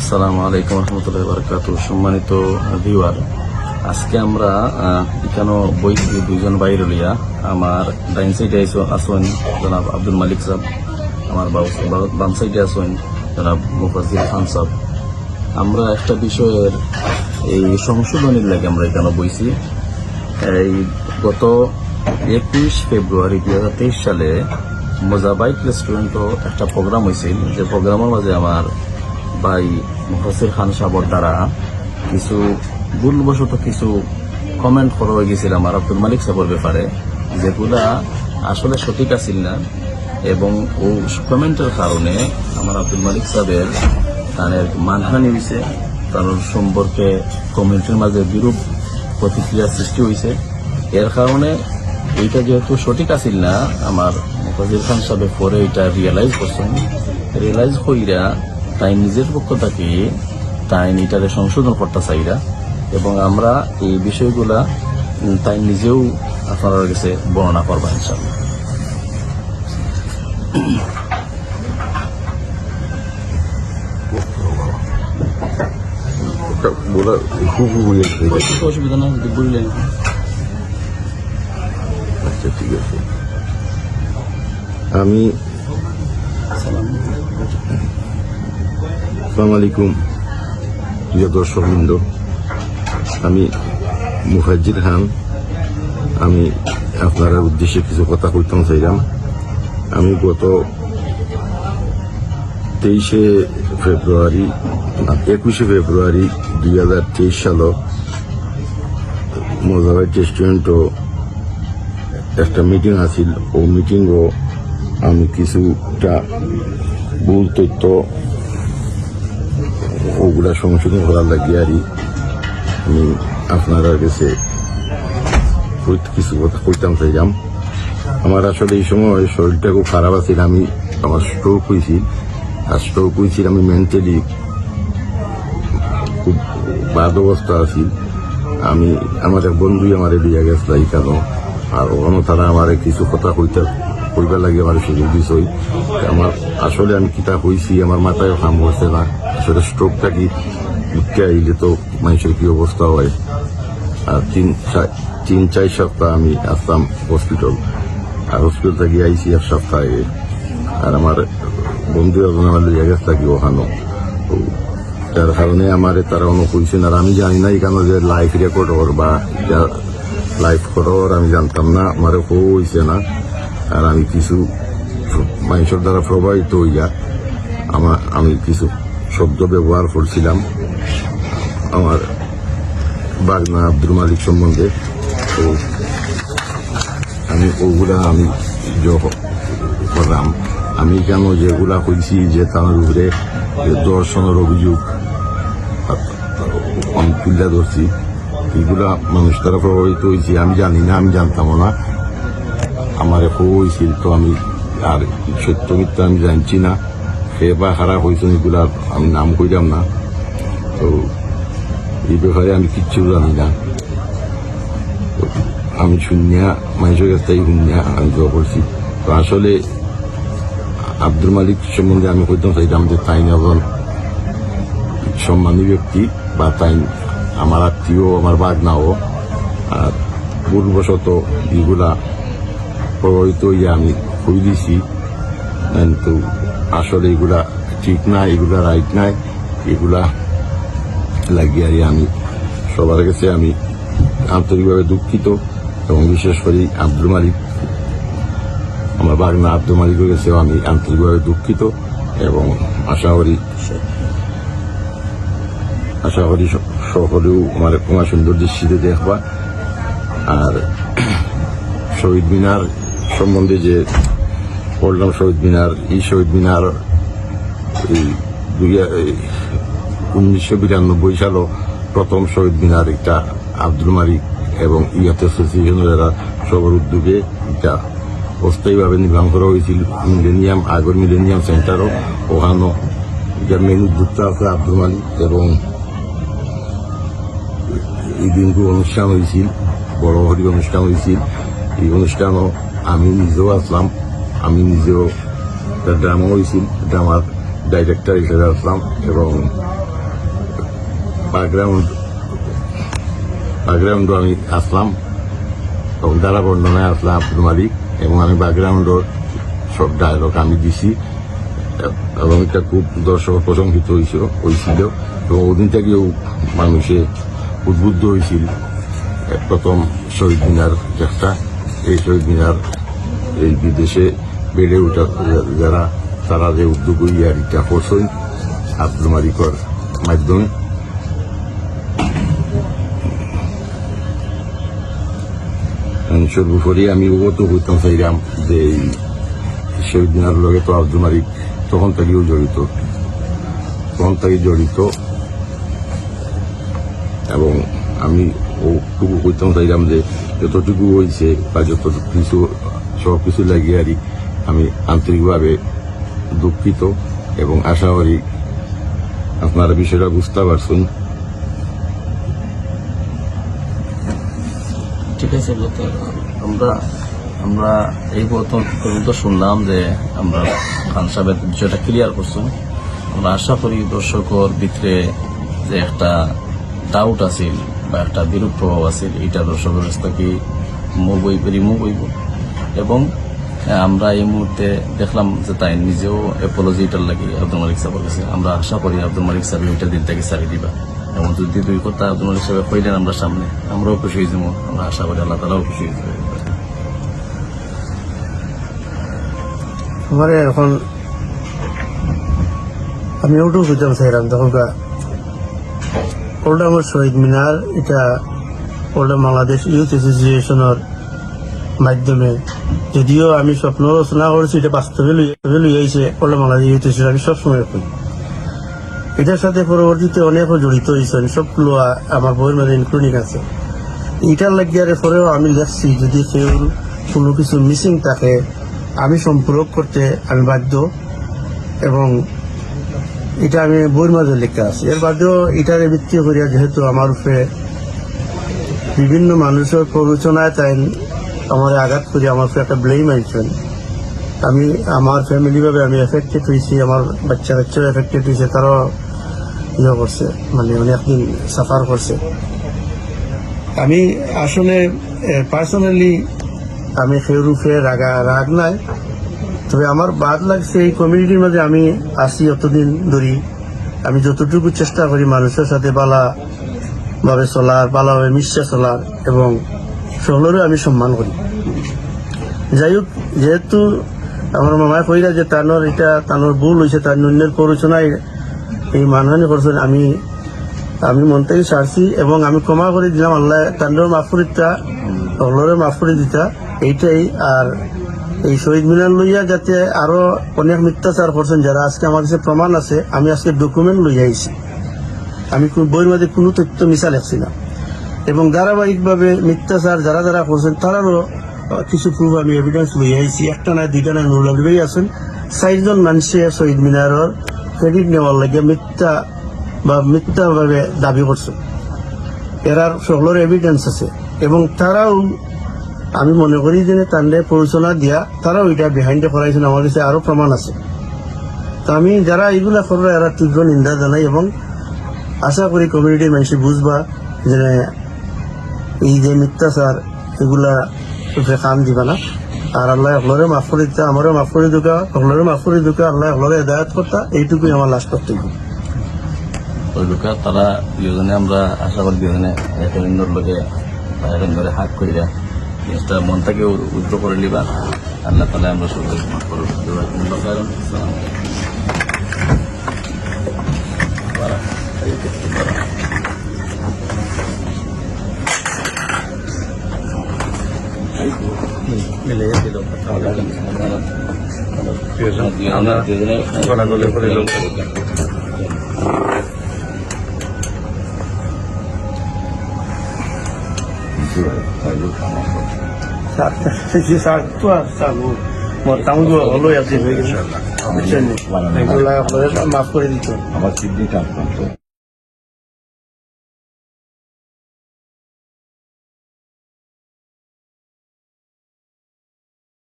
আসসালামু আলাইকুম রহমতুল্লাহ বারকাত সম্মানিত ভিউয়ার, আজকে আমরা এখানে বইছি দুইজন বাইরে লইয়া আমার ডাইন সাইডে আসেন, জনাব আব্দুল মালিক সাহেব, আমার বাম সাইডে আসেন, জনাব মুফাজিল খান সাহেব। আমরা একটা বিষয়ের এই সংশোধনের লাগে আমরা এখানে বইছি। এই গত একুশ ফেব্রুয়ারি দুই হাজার তেইশ সালে মোজাবাইক রেস্টুরেন্টও একটা প্রোগ্রাম হয়েছিল যে প্রোগ্রামের মাঝে আমার ভাই মুফাসির খান সাবর দ্বারা কিছু ভুলবশত কিছু কমেন্ট করা হয়ে গেছিল আমার আব্দুল মালিক সাবর ব্যাপারে, যেগুলা আসলে সঠিক আছিল না এবং ও কমেন্টের কারণে আমার আব্দুল মালিক সাহেবের তার মানহানি হয়েছে তার সম্পর্কে কমিউনিটির মাঝে বিরূপ প্রতিক্রিয়া সৃষ্টি হয়েছে এর কারণে এইটা যেহেতু সঠিক আছিল না, আমার ফজিল খান সাহেব পরে এটা রিয়েলাইজ করছেন। রিয়েলাইজ কইরা তাই নিজের পক্ষ থেকে তাই এটারে সংশোধন করতে চাইরা এবং আমরা এই বিষয়গুলা তাই নিজেও আপনার কাছে বর্ণনা করব ইনশাল্লাহ অসুবিধা আচ্ছা আমি আসসালামু আলাইকুম, প্রিয় দর্শকবৃন্দ। আমি মুফাজ্জির খান। আমি আপনার উদ্দেশ্যে কিছু কথা কইতাম চাইলাম। আমি গত তেইশে ফেব্রুয়ারি একুশে ফেব্রুয়ারি দুই হাজার তেইশ সাল মোজাবাইট রেস্টুরেন্টও একটা মিটিং আছিল। ও মিটিংও আমি কিছুটা ভুল তথ্য ওগুলা সংশোধন করার লাগিয়ে আর, আমি আপনার কাছে কিছু কথা কইতাম, চাইলাম। আমার আসলে এই সময় শরীরটা খুব খারাপ আছিল আমি আমার স্ট্রোক হয়েছিল আর স্ট্রোক হয়েছিল আমি মেন্টালি খুব বাদ অবস্থা আছি। আমি, আমার এক বন্ধুই আমার দিয়ে গেছিল এখানে আর ওখানে তারা আমার কিছু কথা কইতে কইবার লাগে আমার সুযোগ দিছই। আমার আসলে আমি কিতা হইছি আমার মাথায় কাম করছে না। আসলে স্ট্রোকটা কি উঠতে আইলে তো মানুষের কি অবস্থা হয়? আর তিন তিন, চার সপ্তাহ আমি আসতাম হসপিটাল আর হসপিটাল থেকে আইসি এক সপ্তাহে। আর আমার বন্ধু এখন আমার লিয়ে গেছে থাকি ওখানো। তার কারণে আমার তারা অন্য কইছেন, আর আমি জানি না এখানে যে লাইফ রেকর্ড বা লাইফ করার আমি জানতাম না। আমার হইছে না। আর আমি কিছু মানুষের দ্বারা প্রভাবিত হইয়া আমার, আমি কিছু শব্দ ব্যবহার করছিলাম আমার বাগনা আব্দুল মালিক সম্বন্ধে। তো আমি ওগুলা আমি করলাম। আমি কেন যেগুলা কইছি যে তার উপরে দর্শনের অভিযোগ আমি তুলে ধরছি, এগুলা মানুষ দ্বারা প্রভাবিত হয়েছি আমি জানি না, আমি জানতাম না। আমার হয়েছিল তো আমি, আর সত্য মিথ্যা আমি জানছি না। সে বা খারাপ হয়েছে এগুলা, আমি নাম কইলাম না। তো এই ব্যাপারে আমি কিচ্ছু জানি না। আমি শুনিয়া মানুষের কাছ থেকে শুনিয়া আমি জব করছি। তো আসলে আব্দুল মালিক সম্বন্ধে আমি কইতাম চাইতাম যে তাই একজন সম্মানী ব্যক্তি বা তাই আমার আত্মীয়, আমার বাগনাও, আর ভুলবশত এগুলা প্রভাবিত হইয়া আমি কই দিছি। কিন্তু আসলে এগুলা ঠিক না, এগুলা রাইট নাই, এগুলা লাগিয়ে আমি সবার কাছে আমি আন্তরিকভাবে দুঃখিত এবং বিশেষ করে আব্দুল মালিক, আমার বাগনা আব্দুল মালিকের কাছেও আমি আন্তরিকভাবে দুঃখিত এবং আশা করি আশা করি সকলেও আমার কুমার সুন্দর দৃষ্টিতে দেখবা। আর শহীদ মিনার সম্বন্ধে যে পড়লাম শহীদ মিনার, এই শহীদ মিনার, এই উনিশশো বিরানব্বই সালও প্রথম শহীদ মিনার একটা আব্দুল মালিক এবং ইয়াত অ্যাসোসিয়েশনের সবার উদ্যোগে এটা অস্থায়ীভাবে নির্মাণ করা হয়েছিল। মিলেনিয়াম, আগর মিলেনিয়াম সেন্টারও ওখানেও যার মেন উদ্যোক্তা আছে আব্দুল মালিক এবং এই দিনটি অনুষ্ঠান হয়েছিল, বড় হরি অনুষ্ঠান হয়েছিল। এই অনুষ্ঠানও আমি নিজেও আসলাম, আমি নিজেও ড্রামা হয়েছিল ড্রামার ডাইরেক্টর হিসেবে আসলাম এবং ব্যাকগ্রাউন্ড ব্যাকগ্রাউন্ড আমি আসলাম। তখন দ্বারা বর্ণনায় আসলাম আব্দুল মালিক এবং আমি ব্যাকগ্রাউন্ডর সব ডায়লগ আমি দিছি। এবং এটা খুব দর্শক প্রশংসিত হয়েছিল হয়েছিল। এবং ওদিন থেকেও মানুষে উদ্বুদ্ধ হয়েছিল। প্রথম শহীদ মিনার চেষ্টা এই শহীদ মিনার এই বিদেশে বেড়ে ওঠা যারা, তারা যে উদ্যোগ ইয়ার ইটা করছেন আব্দুল মালিকর মাধ্যমে। সর্বোপরি আমি অবগত করতাম চাইলাম যে এই শহীদ মিনার লগে তো আব্দুল মালিক তখন থেকেও জড়িত। তখন থেকে জড়িত। এবং আমি ওটুকু করতাম চাইলাম যে যতটুকু হয়েছে বা যত কিছু সব কিছু লাগিয়ে আরই আমি আন্তরিকভাবে দুঃখিত এবং আশা করি আপনারা বিষয়টা বুঝতে পারছেন। ঠিক আছে আমরা আমরা এই প্রথম পর্যন্ত শুনলাম যে আমরা খান সাহেবের বিষয়টা ক্লিয়ার করছেন। আমরা আশা করি দর্শকর ভিতরে যে একটা ডাউট আছিল বা একটা বিরূপ প্রভাব আছিল এটা দর্শকের কাছ থেকে মুভ হইব রিমুভ হইব। এবং আমরা এই মুহূর্তে দেখলাম যে তাই নিজেও অ্যাপোলজি এটার লাগে আব্দুল মালিক সাহেবের কাছে। আমরা আশা করি আব্দুল মালিক সাহেব ওইটা দিন থেকে সারি দিবা। এবং যদি দুই কথা আব্দুল মালিক সাহেব কইলেন আমরা সামনে, আমরাও খুশি হয়ে যাব। আমরা আশা করি আল্লাহ তালাও খুশি হয়ে যাবে। আমার এখন আমি ওটাও বুঝতে চাইলাম তখন ওটা আমার শহীদ মিনার, এটা ওটা বাংলাদেশ ইউথ অ্যাসোসিয়েশনের মাধ্যমে। যদিও আমি স্বপ্ন রচনা করেছি, এটা বাস্তবে লই আইছে ওটা বাংলাদেশ ইউথ অ্যাসোসিয়েশন আমি সবসময় করি। এটার সাথে পরবর্তীতে অনেকও জড়িত হয়েছেন সবগুলো আ- আমার বইয়ের মধ্যে ইনক্লুডিং আছে। এটার লাগিয়ার পরেও আমি লেখছি, যদি কেউ কোনো কিছু মিসিং থাকে, আমি সম্পূরক করতে আমি বাধ্য। এবং এটা আমি বইয়ের মাঝে লেখা আছে এর বাদেও এটার ভিত্তি করিয়া যেহেতু আমার উপরে বিভিন্ন মানুষের প্ররোচনায় তাই আমার আঘাত করে, আমার উপরে একটা ব্লেম আনছেন আমি, আমার ফ্যামিলি ভাবে আমি এফেক্টেড হয়েছি আমার বাচ্চা বাচ্চাও এফেক্টেড হয়েছে তারাও ইয়ে করছে মানে অনেকদিন সাফার করছে। আমি আসলে পার্সোনালি আমি সেরূপে রাগা, রাগ নাই। তবে আমার বাদ লাগছে এই কমিউনিটির মধ্যে আমি আসি অতদিন ধরি। আমি যতটুকু চেষ্টা করি মানুষের সাথে বালা ভাবে চলার ভালোভাবে মিশে চলার এবং সকলেরও আমি সম্মান করি। যাই হোক, যেহেতু আমার মামায় কইরা যে তানোর এটা, তানোর ভুল হয়েছে তার অন্যের প্ররোচনায় এই মানহানি করছেন, আমি আমি মন থেকে ছাড়ছি এবং আমি ক্ষমা করে দিলাম। আল্লাহ তান্ডর মাফ করে দিতা, সকলের মাফ করে দিতা, এইটাই। আর এই শহীদ মিনার লইয়া যাতে আরও অনেক মিথ্যাচার করছেন যারা, আজকে আমার কাছে প্রমাণ আছে, আমি আজকে ডকুমেন্ট লইয়া আইছি। আমি বইয়ের মধ্যে কোনো তথ্য মিশা লেখছি না। এবং ধারাবাহিকভাবে মিথ্যাচার যারা যারা করছেন, তারারও কিছু প্রুফ আমি এভিডেন্স লইয়া আইছি। একটা নাই, দুইটা নাই, নুরুল আলী আছেন। চারজন মানুষে শহীদ মিনারের ক্রেডিট নেওয়ার লাগে মিথ্যা বা মিথ্যাভাবে দাবি করছে এরার সকলের এভিডেন্স আছে। এবং তারাও আমি মনে করি যে তান্ডে প্ররোচনা দিয়া তারাও এটা বিহাইন্ডে করাইছেন আমার কাছে আরও প্রমাণ আছে। তো আমি যারা এইগুলা করবে, এরা তীব্র নিন্দা জানাই এবং আশা করি কমিউনিটির মানুষ বুঝবা যে এই যে মিথ্যাচার, এগুলা কাম দিবা না। আর আল্লাহ একলরে মাফ করে দিতে, আমারও মাফ করে দুকা একলরে মাফ করে দুকা আল্লাহ একলরে হেদায়ত করতা, এইটুকুই আমার লাস্ট কর্তব্য। ওই তারা আমরা আশা করি দুজনে একের হাত করিয়া জিনিসটা মন থেকে উদ্র করে নিবা আল্লাহ তালা আমরা সবাই দেখতে বারা। মিলে দিল আমরা দুজনে গলাগলি করে লোক। মাফ করে দিত আমার কিডনিটা আক্রান্ত